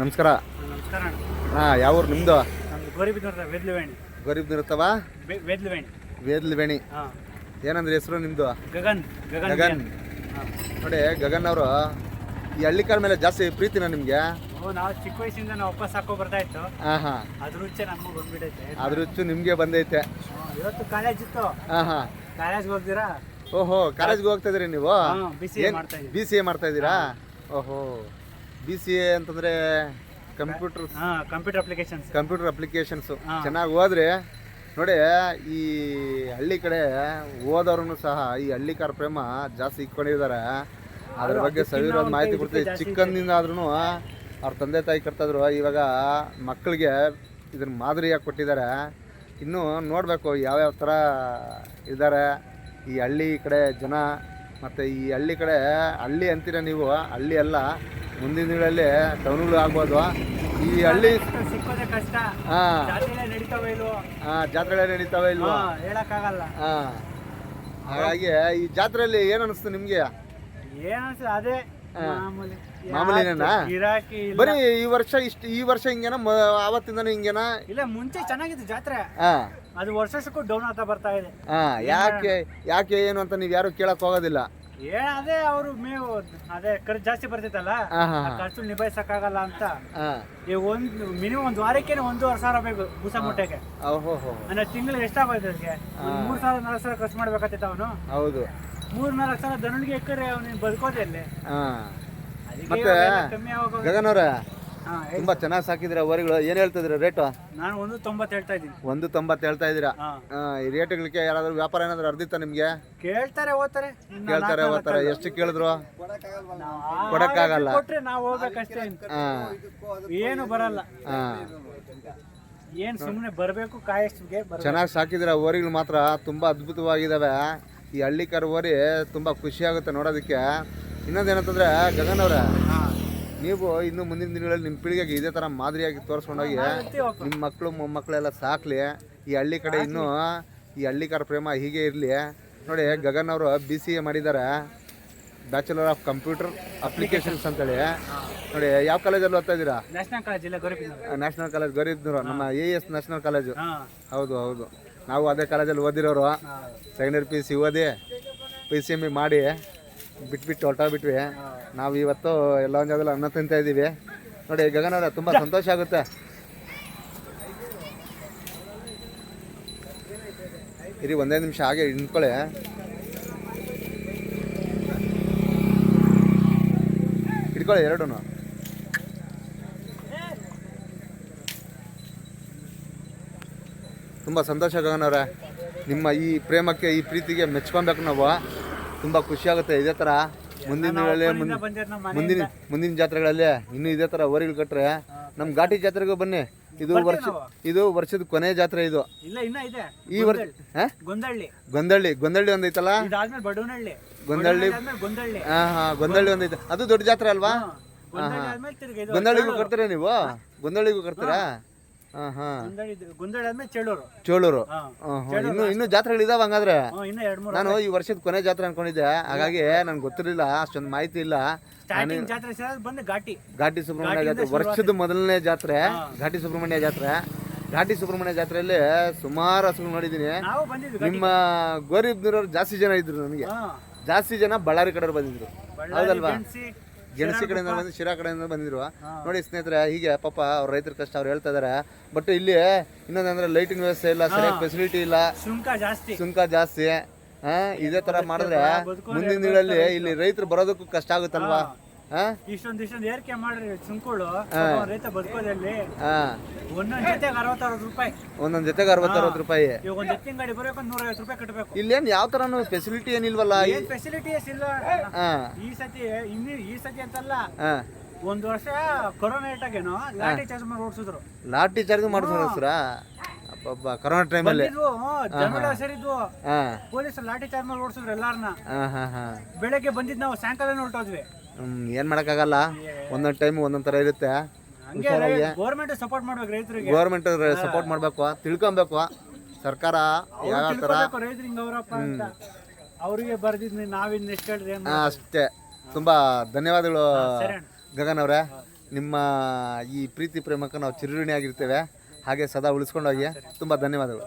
ನಮಸ್ಕಾರ. ನಮಸ್ಕಾರ ಹಾಂ ಯಾವ ಊರು ನಿಮ್ಮದು ನಮ್ದು ಗೋರಿಬಿದ್ದೂರ ವೆದ್ಲುವೇಣಿ. ಗರೀಬ್ ನಿರುತ್ತವ ವೇದ್ಲವೇಣಿ. ವೆದ್ಲುವೇಣಿ. ಹಾಂ. ಏನಂದ್ರೆ ಹೆಸರು ನಿಮ್ಮದು ಗಗನ್ ಗಗನ್ ಗಗನ್. ಹಾಂ. ನೋಡಿ ಗಗನ್ ಅವರು ಈ ಹಳ್ಳಿಕಾರ್ ಮೇಲೆ ಜಾಸ್ತಿ ಪ್ರೀತಿನ ನಿಮಗೆ? ಓ ನಾವು ಚಿಕ್ಕ ವಯಸ್ಸಿಂದ ನಾವು ವಾಪಸ್ ಹಾಕೋ ಬರ್ತಾ ಇತ್ತು. ಹಾಂ ಹಾಂ. ಅದ್ರ ರುಚಿ ನಮಗೆ ಬಂದ್ಬಿಡೈತೆ ಅದ್ರ ಹುಚ್ಚು ನಿಮಗೆ ಬಂದೈತೆ. ಇವತ್ತು ಕಾಲೇಜ್ ಇತ್ತು. ಹಾಂ ಹಾಂ. ಕಾಲೇಜ್ಗೆ ಹೋಗ್ತೀರಾ? ಓಹೋ ಕಾಲೇಜ್ಗೆ ಹೋಗ್ತಾ ಇದ್ರಿ ನೀವು? ಹಾಂ ಬಿ ಸಿ ಮಾಡ್ತಾ ಬಿ ಸಿ ಎ ಮಾಡ್ತಾ ಇದ್ದೀರಾ? ಓಹೋ. ಬಿ ಸಿ ಎ ಅಂತಂದ್ರೆ computer computer applications computer applications ಚೆನ್ನಾಗಿ ಹೋದ್ರೆ ನೋಡಿ ಈ ಹಳ್ಳಿ ಕಡೆ ಓದೋರು ಸಹ ಈ ಹಳ್ಳಿಕಾರ ಪ್ರೇಮ ಜಾಸ್ತಿ ಇಟ್ಕೊಂಡಿದ್ದಾರೆ. ಅದ್ರ ಬಗ್ಗೆ ಸವಿರೋದ್ ಮಾಹಿತಿ ಕೊಡ್ತೀವಿ. ಚಿಕ್ಕಂದಿಂದ ಆದ್ರೂ ಅವ್ರ ತಂದೆ ತಾಯಿ ಕಟ್ತಾದ್ರು ಇವಾಗ ಮಕ್ಕಳಿಗೆ ಇದನ್ನ ಮಾದರಿಯಾಗಿ ಕೊಟ್ಟಿದ್ದಾರೆ. ಇನ್ನು ನೋಡಬೇಕು ಯಾವ್ಯಾವ ಥರ ಇದ್ದಾರೆ ಈ ಹಳ್ಳಿ ಕಡೆ ಜನ. ಮತ್ತು ಈ ಹಳ್ಳಿ ಕಡೆ ಹಳ್ಳಿ ಅಂತೀರ ನೀವು ಹಳ್ಳಿ ಅಲ್ಲ ಮುಂದಿನ ದಿನಗಳಲ್ಲಿ ಟೌನ್ಗಳು ಆಗ್ಬೋದು. ಈ ಹಳ್ಳಿ ಸಿಕ್ಕೋದೇ ಕಷ್ಟ. ಹಾಂ. ಜಾತ್ರೆ ನಡೀತಾವೆ ಇಲ್ವೋ? ಹಾಂ ಜಾತ್ರೆಗಳೇ ನಡೀತಾವೆ ಇಲ್ವಾ? ಹೇಳಕ್ಕಾಗಲ್ಲ. ಹಾಂ. ಹಾಗಾಗಿ ಈ ಜಾತ್ರೆಯಲ್ಲಿ ಏನು ಅನಿಸ್ತು ನಿಮಗೆ? ಏನು ಅದೇ ಮಾಮೂಲಿ. ಮಾಮೂಲಿನೇನಾ? ಯಾವ್ದು ಗಿರಾಕಿ ಇಲ್ಲ. ಬರೀ ಈ ವರ್ಷ ಇಷ್ಟು ಈ ವರ್ಷ ಹಿಂಗೇನ? ಅವತ್ತಿಂದ ಆವತ್ತಿಂದನೂ ಹಿಂಗೇನಾ? ಇಲ್ಲ ಮುಂಚೆ ಚೆನ್ನಾಗಿತ್ತು ಜಾತ್ರೆ. ಹಾಂ. ಅದು ವರ್ಷಕ್ಕೂ ಡೌನ್ ಆಗ್ತಾ ಬರ್ತಾ ಇದೆ. ಹಾಂ ಯಾಕೆ ಯಾಕೆ ಏನು ಅಂತ ನೀವು ಯಾರು ಕೇಳಕ್ ಹೋಗೋದಿಲ್ಲ. ಏ ಅದೇ ಅವರು ಮೇವು ಅದೇ ಖರ್ಚು ಜಾಸ್ತಿ ಬರ್ತೈತಲ್ಲ ಹಾಂ ಹಾಂ ಆ ಖರ್ಚು ನಿಭಾಯಿಸಕ್ಕಾಗಲ್ಲ ಅಂತ. ಹಾಂ. ಈ ಒಂದು ಮಿನಿಮಮ್ ಒಂದ್ ವಾರಕ್ಕೆ ಒಂದೂವರೆ ಸಾವಿರ ಬೇಕು ಬೂಸ ಮುಟ್ಟೆಗೆ ಓಹೋ ಹೋ ಅಂದ್ರೆ ತಿಂಗಳು ಎಷ್ಟಾಗೋಯ್ತು ಅದಕ್ಕೆ ಮೂರ್ ಸಾವಿರ ನಾಲ್ಕು ಸಾವಿರ ಖರ್ಚು ಮಾಡ್ಬೇಕಾಗ್ತೈತೆ ಅವನು. ಹೌದು. ಮೂರ್ ನಾಲ್ಕು ಸಾವಿರ ದನಗಳಿಗೆ ಎಕ್ಕರೆ ಅವ್ನಿಗೆ ಬದುಕೋದೆ ಅಲ್ಲಿ. ಹಾಂ. ಅದಕ್ಕೆ ಮತ್ತೆ ಇವಾಗೆಲ್ಲ ಕಮ್ಮಿ ಆಗೋ ಗಗನ್ ಅವ್ರೆ ಹಾ ತುಂಬ ಚೆನ್ನಾಗಿ ಸಾಕಿದ್ರೆ ವರಿಗಳು ಏನ್ ಹೇಳ್ತಿದ್ರ ರೇಟು ನಾನು ಒಂದು ತೊಂಬತ್ತು ಹೇಳ್ತಾ ಇದ್ದೀನಿ. ಒಂದು ತೊಂಬತ್ತು ಹೇಳ್ತಾ ಇದ್ದೀರಾ? ಈ ರೇಟ್ಗಳಿಗೆ ಯಾರಾದರೂ ವ್ಯಾಪಾರ ಏನಾದ್ರು ಅರ್ಧಿತ್ತ ನಿಮ್ಗೆ? ಕೇಳ್ತಾರೆ ಓದ್ತಾರೆ. ಕೇಳ್ತಾರೆ ಓದ್ತಾರೆ. ಎಷ್ಟು ಕೇಳಿದ್ರು? ಕೊಡಕ್ ಕೊಡಕ್ಕಾಗಲ್ಲ. ಕೊಟ್ರೆ ನಾವು ಹೋಗ್ಬೇಕಷ್ಟೇ ಏನು ಬರಲ್ಲ. ಹಾಂ. ಏನ್ ಸುಮ್ಮನೆ ಬರಬೇಕು ಕಾಯಸ್ಗೆ ಚೆನ್ನಾಗಿ ಸಾಕಿದ್ರೆ ಓರಿಗಳು ಮಾತ್ರ? ತುಂಬಾ ಅದ್ಭುತವಾಗಿದಾವೆ. ಈ ಹಳ್ಳಿಕಾರ ಓರಿ ಖುಷಿ ಆಗುತ್ತೆ ನೋಡೋದಕ್ಕೆ. ಇನ್ನೊಂದೇನಂತಂದ್ರೆ ಗಗನ್ ಅವರೇ. ನೀವು ಇನ್ನು ಮುಂದಿನ ದಿನಗಳಲ್ಲಿ ನಿಮ್ಮ ಪೀಳಿಗೆಗೆ ಇದೇ ಥರ ಮಾದರಿಯಾಗಿ ತೋರಿಸ್ಕೊಂಡೋಗಿ ನಿಮ್ಮ ಮಕ್ಕಳು ಮೊಮ್ಮಕ್ಕಳೆಲ್ಲ ಸಾಕ್ಲಿ ಈ ಹಳ್ಳಿ ಕಡೆ ಇನ್ನೂ ಈ ಹಳ್ಳಿಕಾರ ಪ್ರೇಮ ಹೀಗೆ ಇರಲಿ. ನೋಡಿ ಗಗನ್ ಅವರು ಬಿ ಸಿ ಎ ಮಾಡಿದ್ದಾರೆ. ಬ್ಯಾಚುಲರ್ ಆಫ್ ಕಂಪ್ಯೂಟರ್ ಅಪ್ಲಿಕೇಶನ್ಸ್ ಅಂತೇಳಿ. ನೋಡಿ ಯಾವ ಕಾಲೇಜಲ್ಲಿ ಓದ್ತಾ ಇದ್ದೀರಾ? ನ್ಯಾಷನಲ್ ಕಾಲೇಜ್ ನ್ಯಾಷನಲ್ ಕಾಲೇಜ್ ಗರೀಬ್ನೂರು ನಮ್ಮ ಎ ಎಸ್ ನ್ಯಾಷನಲ್ ಕಾಲೇಜು ಹೌದು ಹೌದು. ನಾವು ಅದೇ ಕಾಲೇಜಲ್ಲಿ ಓದಿರೋರು. ಸೆಕೆಂಡ್ ಇಯರ್ ಪಿ ಸಿ ಓದಿ ಪಿ ಸಿ ಎಂ ಮಾಡಿ. ಬಿಟ್ಬಿಟ್ಟು ಹೊರಟೋಗ್ಬಿಟ್ವಿ ನಾವು ಇವತ್ತು ಎಲ್ಲ ಒಂದು ಜಾಗದಲ್ಲಿ ಅನ್ನ ತಿಂತಾ ಇದ್ದೀವಿ ನೋಡಿ, ಗಗನ ತುಂಬ ಸಂತೋಷ ಆಗುತ್ತೆ. ಇರಿ, ಒಂದೇ ನಿಮಿಷ ಹಾಗೆ ನಿಂತ್ಕೊಳ್ಳಿ. ಹಿಡ್ಕೊಳ್ಳಿ ಎರಡೂ ತುಂಬ ಸಂತೋಷ ಗಗನವ್ರೆ ನಿಮ್ಮ ಈ ಪ್ರೇಮಕ್ಕೆ, ಈ ಪ್ರೀತಿಗೆ ಮೆಚ್ಕೊಬೇಕು ನಾವು. ತುಂಬ ಖುಷಿಯಾಗುತ್ತೆ ಇದೇ ಥರ ಮುಂದಿನ ಮುಂದಿನ ಮುಂದಿನ ಜಾತ್ರೆಗಳಲ್ಲಿ ಇನ್ನೂ ಇದೇ ಥರ ಓರಿಗಳು ಕಟ್ಟರೆ ನಮ್ಮ ಘಾಟಿ ಜಾತ್ರೆಗೂ ಬನ್ನಿ. ಇದು ವರ್ಷ ಇದು ವರ್ಷದ ಕೊನೆ ಜಾತ್ರೆ ಇದು. ಈ ವರ್ಷ ಗೊಂದಳ್ಳಿ. ಗೊಂದಳ್ಳಿ. ಒಂದೈತಲ್ಲ? ಗೊಂದಳ್ಳಿ ಹಾ ಗೊಂದಳ್ಳಿ. ಹಾಂ ಗೊಂದಳ್ಳಿ ಒಂದೈತೆ. ಅದು ದೊಡ್ಡ ಜಾತ್ರೆ ಅಲ್ವಾ? ಗೊಂದಳಿಗೂ ಕಟ್ತೀರಾ ನೀವು? ಗೊಂದಳ್ಳಿಗೂ ಕಟ್ತೀರಾ? ಆದ್ಮೇಲೆ ಚೇಳೂರು ಚೋಳೂರು ಇನ್ನು ಇನ್ನೂ ಇನ್ನೂ ಹಂಗಾದ್ರೆ? ಹ್ಮ್, ಇನ್ನ ಎರಡ್ ಮೂರು ನಾನು ಈ ವರ್ಷದ ಕೊನೆ ಜಾತ್ರೆ ಅನ್ಕೊಂಡಿದ್ದೆ. ಹಾಗಾಗಿ ನನ್ಗೆ ಗೊತ್ತಿರಲಿಲ್ಲ ಅಷ್ಟೊಂದು ಮಾಹಿತಿ ಇಲ್ಲ. ಸ್ಟಾರ್ಟಿಂಗ್ ಜಾತ್ರೆ ಸೇರೋದು ಬಂದು ಘಾಟಿ. ಘಾಟಿ ಸುಬ್ರಹ್ಮಣ್ಯ ಜಾತ್ರೆ ವರ್ಷದ ಮೊದಲನೇ ಜಾತ್ರೆ ಘಾಟಿ ಸುಬ್ರಹ್ಮಣ್ಯ ಜಾತ್ರೆ. ಘಾಟಿ ಸುಬ್ರಹ್ಮಣ್ಯ ಜಾತ್ರೆಯಲ್ಲಿ ಸುಮಾರು ಹಸುಗಳು ನೋಡಿದ್ದೀನಿ ನಾವು ಬಂದಿದ್ವಿ ಘಾಟಿ. ನಿಮ್ಮ ಗೋರಿಬ್ನೂರವ್ರು ಜಾಸ್ತಿ ಜನ ಇದ್ರು ನನಗೆ. ಹಾ. ಜಾಸ್ತಿ ಜನ ಬಳ್ಳಾರಿ ಕಡೆ ಬಂದಿದ್ರು. ಬಳ್ಳಾರಿ ಹೌದಲ್ವಾ? ಗೆಣಸಿ ಗೆಣಸಿ ಕಡೆಯಿಂದ ಬಂದು ಶಿರಾ ಕಡೆಯಿಂದ ಬಂದಿರುವ. ನೋಡಿ ಸ್ನೇಹಿತರೆ ಹೀಗೆ ಪಾಪ ಅವ್ರ ರೈತರ ಕಷ್ಟ ಅವ್ರು ಹೇಳ್ತಾ ಇದಾರೆ. ಬಟ್ ಇಲ್ಲಿ ಇನ್ನೊಂದಂದ್ರೆ ಲೈಟಿಂಗ್ ವ್ಯವಸ್ಥೆ ಇಲ್ಲ ಸರಿಯಾಗಿ ಫೆಸಿಲಿಟಿ ಇಲ್ಲ. ಸುಂಕ ಜಾಸ್ತಿ. ಸುಂಕ ಜಾಸ್ತಿ. ಹಾ ಇದೇ ತರ ಮಾಡಿದ್ರೆ ಮುಂದಿನ ದಿನಗಳಲ್ಲಿ ಇಲ್ಲಿ ರೈತರು ಬರೋದಕ್ಕೂ ಕಷ್ಟ ಆಗುತ್ತಲ್ವಾ? ಇಷ್ಟೊಂದ್ ಇಷ್ಟೊಂದು ಏರಿಕೆ ಮಾಡ್ರಿ ಸುಂಕಗಳು ರೈತ ಬದುಕೋದಲ್ಲಿ ಒಂದೊಂದ್ ಜೊತೆಗೆ ಅರವತ್ತರವತ್ತು ರೂಪಾಯಿ. ಒಂದೊಂದ್ ಜೊತೆಗೆ ಅರವತ್ತು ಅರವತ್ತು ರೂಪಾಯಿ. ಇವಾಗ ಒಂದ್ ಎತ್ತಿನ ಗಾಡಿ ಬರೋಕೆ ನೂರ ಐವತ್ತು ರೂಪಾಯಿ ಕಟ್ಟಬೇಕು ಇಲ್ಲೇನ್ ಯಾವ ತರನು ಫೆಸಿಲಿಟಿ ಏನಿಲ್ವಲ್ಲ? ಏನ್ ಫೆಸಿಲಿಟೀಸ್ ಇಲ್ಲ ಈ ಸತಿ ಇನ್ನು ಈ ಸತಿ ಅಂತಲ್ಲ ಒಂದ್ ವರ್ಷ ಕೊರೋನಾ ಇಟ್ಟಾಗೇನೋ ಲಾಠಿ ಚಾರ್ಜ್ ಮಾಡಿ ಓಡಿಸಿದ್ರು. ಲಾಠಿ ಚಾರ್ಜ್ ಮಾಡಿದ್ರು ಅಬ್ಬಬ್ಬ ಕರೋನಾ ಬಂದಿದ್ವು ಜನಗಳ ಸೇರಿದ್ವು. ಪೊಲೀಸ್ ಲಾಟಿ ಚಾರ್ಜ್ ಮಾಡಿ ಓಡಿಸಿದ್ರು ಎಲ್ಲಾರನ್ನ ಬೆಳಗ್ಗೆ ಬಂದಿದ್ ನಾವು ಸಾಯಂಕಾಲ ಹೊರಟೋದ್ವಿ. ಏನ್ ಮಾಡಕ್ಕಾಗಲ್ಲ ಒಂದೊಂದ್ ಟೈಮ್ ಒಂದೊಂದ್ ತರ ಇರುತ್ತೆ. ಗೌರ್ಮೆಂಟ್ ಸಪೋರ್ಟ್ ಮಾಡ್ಬೇಕು ರೈತರಿಗೆ. ಗೌರ್ಮೆಂಟ್ ಸಪೋರ್ಟ್ ಮಾಡ್ಬೇಕು ತಿಳ್ಕೊಬೇಕು. ಸರ್ಕಾರ ಯಾವ ತರ? ಅವರಿಗೆ ಬರ್ದಿದ್ನಿ ನಾವಿನ್ ಹೇಳ್ರಿ ಅಷ್ಟೇ. ತುಂಬಾ ಧನ್ಯವಾದಗಳು ಗಗನ್ ಅವರೇ. ನಿಮ್ಮ ಈ ಪ್ರೀತಿ ಪ್ರೇಮಕ್ಕೆ ನಾವು ಚಿರಋಣಿಯಾಗಿರ್ತೇವೆ. ಹಾಗೆ ಸದಾ ಉಳಿಸ್ಕೊಂಡೋಗಿ ತುಂಬಾ ಧನ್ಯವಾದಗಳು.